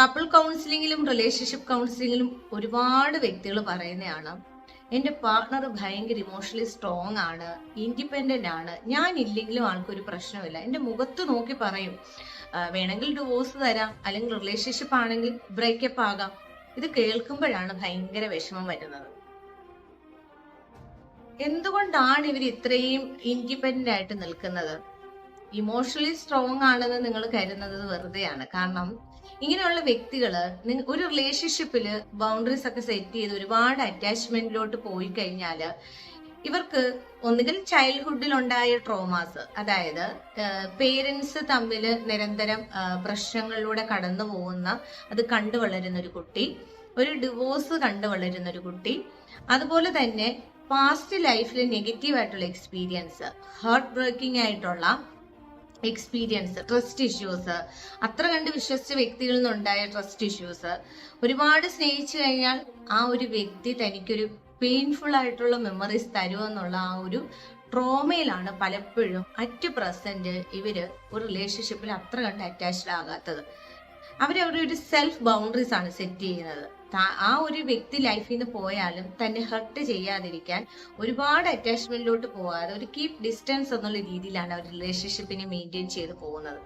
Couple കൗൺസിലിങ്ങിലും relationship കൗൺസിലിങ്ങിലും ഒരുപാട് വ്യക്തികൾ പറയുന്നതാണ് എന്റെ പാർട്ണർ ഭയങ്കര ഇമോഷണലി സ്ട്രോങ് ആണ് ഇൻഡിപെൻഡന്റ് ആണ് ഞാൻ ഇല്ലെങ്കിലും ആൾക്കൊരു പ്രശ്നമില്ല എന്റെ മുഖത്ത് നോക്കി പറയും "ആ, വേണമെങ്കിൽ ഡിവോഴ്സ് തരാം അല്ലെങ്കിൽ റിലേഷൻഷിപ്പ് ആണെങ്കിൽ ബ്രേക്കപ്പ് ആകാം. ഇത് കേൾക്കുമ്പോഴാണ് ഭയങ്കര വിഷമം വരുന്നത്. എന്തുകൊണ്ടാണ് ഇവർ ഇത്രയും ഇൻഡിപെൻഡന്റ് ആയിട്ട് നിൽക്കുന്നത്? ഇമോഷണലി സ്ട്രോങ് ആണെന്ന് നിങ്ങൾ കരുതുന്നത് വെറുതെയാണ്. കാരണം ഇങ്ങനെയുള്ള വ്യക്തികൾ ഒരു റിലേഷൻഷിപ്പിൽ ബൗണ്ടറീസ് ഒക്കെ സെറ്റ് ചെയ്ത് ഒരുപാട് അറ്റാച്ച്മെന്റിലോട്ട് പോയി കഴിഞ്ഞാൽ ഇവർക്ക് ഒന്നുകിൽ ചൈൽഡ്ഹുഡിൽ ഉണ്ടായ ട്രോമാസ് അതായത് പേരൻസ് തമ്മിൽ നിരന്തരം പ്രശ്നങ്ങളിലൂടെ കടന്നു പോകുന്ന അത് കണ്ടു വളരുന്ന ഒരു കുട്ടി ഒരു ഡിവോഴ്സ് കണ്ടു വളരുന്ന ഒരു കുട്ടി അതുപോലെ തന്നെ പാസ്റ്റ് ലൈഫിൽ നെഗറ്റീവ് ആയിട്ടുള്ള എക്സ്പീരിയൻസ് ഹാർട്ട് ബ്രേക്കിംഗ് ആയിട്ടുള്ള എക്സ്പീരിയൻസ് ട്രസ്റ്റ് ഇഷ്യൂസ് അത്ര കണ്ട് വിശ്വസിച്ച വ്യക്തികളിൽ നിന്നുണ്ടായ ട്രസ്റ്റ് ഇഷ്യൂസ് ഒരുപാട് സ്നേഹിച്ചു കഴിഞ്ഞാൽ ആ ഒരു വ്യക്തി തനിക്കൊരു പെയിൻഫുൾ ആയിട്ടുള്ള മെമ്മറീസ് തരുമെന്നുള്ള ആ ഒരു ട്രോമയിലാണ് പലപ്പോഴും അറ്റ് പ്രസന്റ് ഇവർ ഒരു റിലേഷൻഷിപ്പിൽ അത്ര കണ്ട് അറ്റാച്ച്ഡ് ആകാത്തത്. അവരവരുടെ ഒരു സെൽഫ് ബൗണ്ടറീസ് ആണ് സെറ്റ് ചെയ്യുന്നത്. ആ ഒരു വ്യക്തി ലൈഫിൽ നിന്ന് പോയാലും തന്നെ ഹർട്ട് ചെയ്യാതിരിക്കാൻ ഒരുപാട് അറ്റാച്ച്മെന്റിലോട്ട് പോകാതെ ഒരു കീപ് ഡിസ്റ്റൻസ് എന്നുള്ള രീതിയിലാണ് അവർ റിലേഷൻഷിപ്പിനെ മെയിന്റെയിൻ ചെയ്ത് പോകുന്നത്.